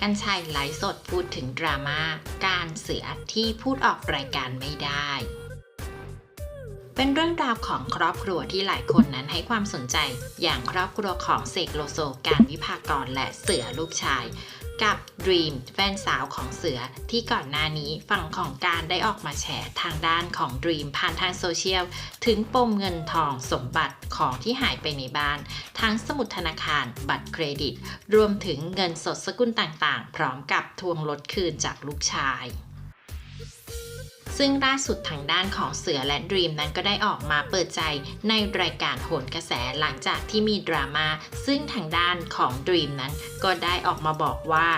กันชัยไลฟ์สดพูดถึงดราม่าการเสือที่พูดออกรายการไม่ได้ เป็นเรื่องราวของครอบครัวที่หลายคนนั้นให้ความสนใจ อย่างครอบครัวของเสกโลโซการวิภากรและเสือลูกชาย กับดรีมแฟนสาวของเสือที่ก่อนหน้านี้ฝั่งของการได้ออกมาแฉทางด้านของดรีมผ่านทางโซเชียล ถึงปมเงินทองสมบัติของที่หายไปในบ้าน ทั้งสมุดธนาคาร บัตรเครดิต รวมถึงเงินสดสกุลต่างๆ พร้อมกับทวงลดคืนจากลูกชาย ซึ่งล่าสุดทางด้านของเสือและดรีมนั้นก็ได้ออกมาเปิดใจในรายการโหนกระแสหลังจากที่มีดราม่าซึ่งทางด้านของดรีมนั้น ก็ได้ออกมาบอกว่า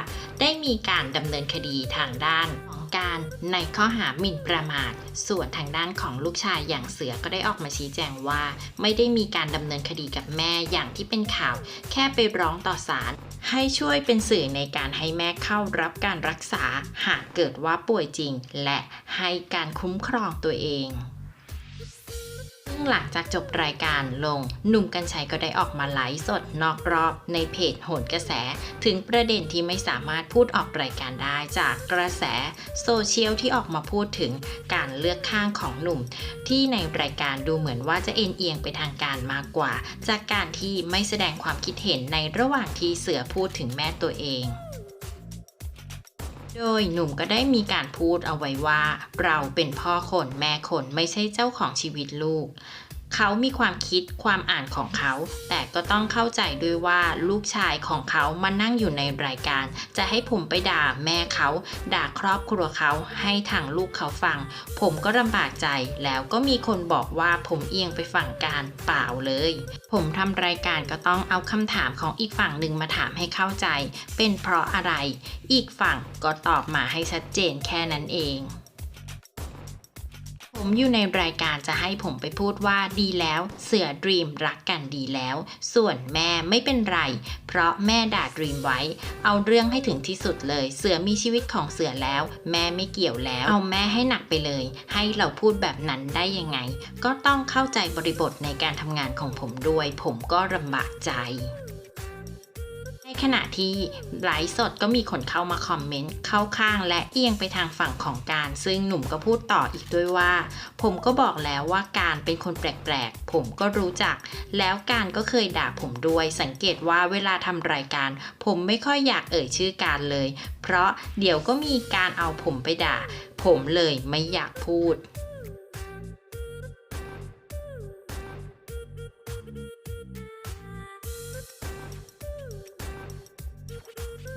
ได้มีการดำเนินคดีทางด้านการในข้อหาหมิ่นประมาท ส่วนทางด้านของลูกชายอย่างเสือก็ได้ออกมาชี้แจงว่า ไม่ได้มีการดำเนินคดีกับแม่อย่างที่เป็นข่าว แค่ไปร้องต่อศาล ให้ช่วยเป็นสื่อในการให้แม่เข้ารับการรักษาหากเกิดว่าป่วยจริง และให้การคุ้มครองตัวเอง ซึ่งหลังจากจบรายการลง หนุ่มกัญชัยก็ได้ออกมาไลฟ์สดนอกรอบในเพจโหนกระแส ถึงประเด็นที่ไม่สามารถพูดออกรายการได้จากกระแสโซเชียลที่ออกมาพูดถึงการเลือกข้างของหนุ่ม ที่ในรายการดูเหมือนว่าจะเอ็นเอียงไปทางการมากกว่า จากการที่ไม่แสดงความคิดเห็นในระหว่างที่เสือพูดถึงแม่ตัวเอง โดยหนุ่มก็ได้มีการพูดเอาไว้ว่า เราเป็นพ่อคนแม่คนไม่ใช่เจ้าของชีวิตลูก เขามีความคิดความอ่านของเขา แต่ก็ต้องเข้าใจด้วยว่าลูกชายของเขามานั่งอยู่ในรายการ จะให้ผมไปด่าแม่เขา ด่าครอบครัวเขาให้ทางลูกเขาฟัง ผมก็ลำบากใจแล้วก็มีคนบอกว่าผมเอียงไปฝั่งการเปล่าเลย ผมทำรายการก็ต้องเอาคำถามของอีกฝั่งหนึ่งมาถามให้เข้าใจ เป็นเพราะอะไร อีกฝั่งก็ตอบมาให้ชัดเจนแค่นั้นเอง ผมอยู่ในรายการจะให้ผมไปพูดว่าดีแล้วเสือดรีมรักกันดีแล้ว ส่วนแม่ไม่เป็นไร เพราะแม่ด่าดรีมไว้ เอาเรื่องให้ถึงที่สุดเลย เสือมีชีวิตของเสือแล้ว แม่ไม่เกี่ยวแล้ว เอาแม่ให้หนักไปเลย ให้เราพูดแบบนั้นได้ยังไง ก็ต้องเข้าใจบริบทในการทำงานของผมด้วย ผมก็ลำบากใจ ขณะที่ไลฟ์สดก็มีคนเข้ามาคอมเมนต์เข้าข้างและเอียงไปทางฝั่งของการ ซึ่งหนุ่มก็พูดต่ออีกด้วยว่า ผมก็บอกแล้วว่าการเป็นคนแปลกๆ ผมก็รู้จัก แล้วการก็เคยด่าผมด้วย สังเกตว่าเวลาทำรายการ ผมไม่ค่อยอยากเอ่ยชื่อการเลย เพราะเดี๋ยวก็มีการเอาผมไปด่า ผมเลยไม่อยากพูด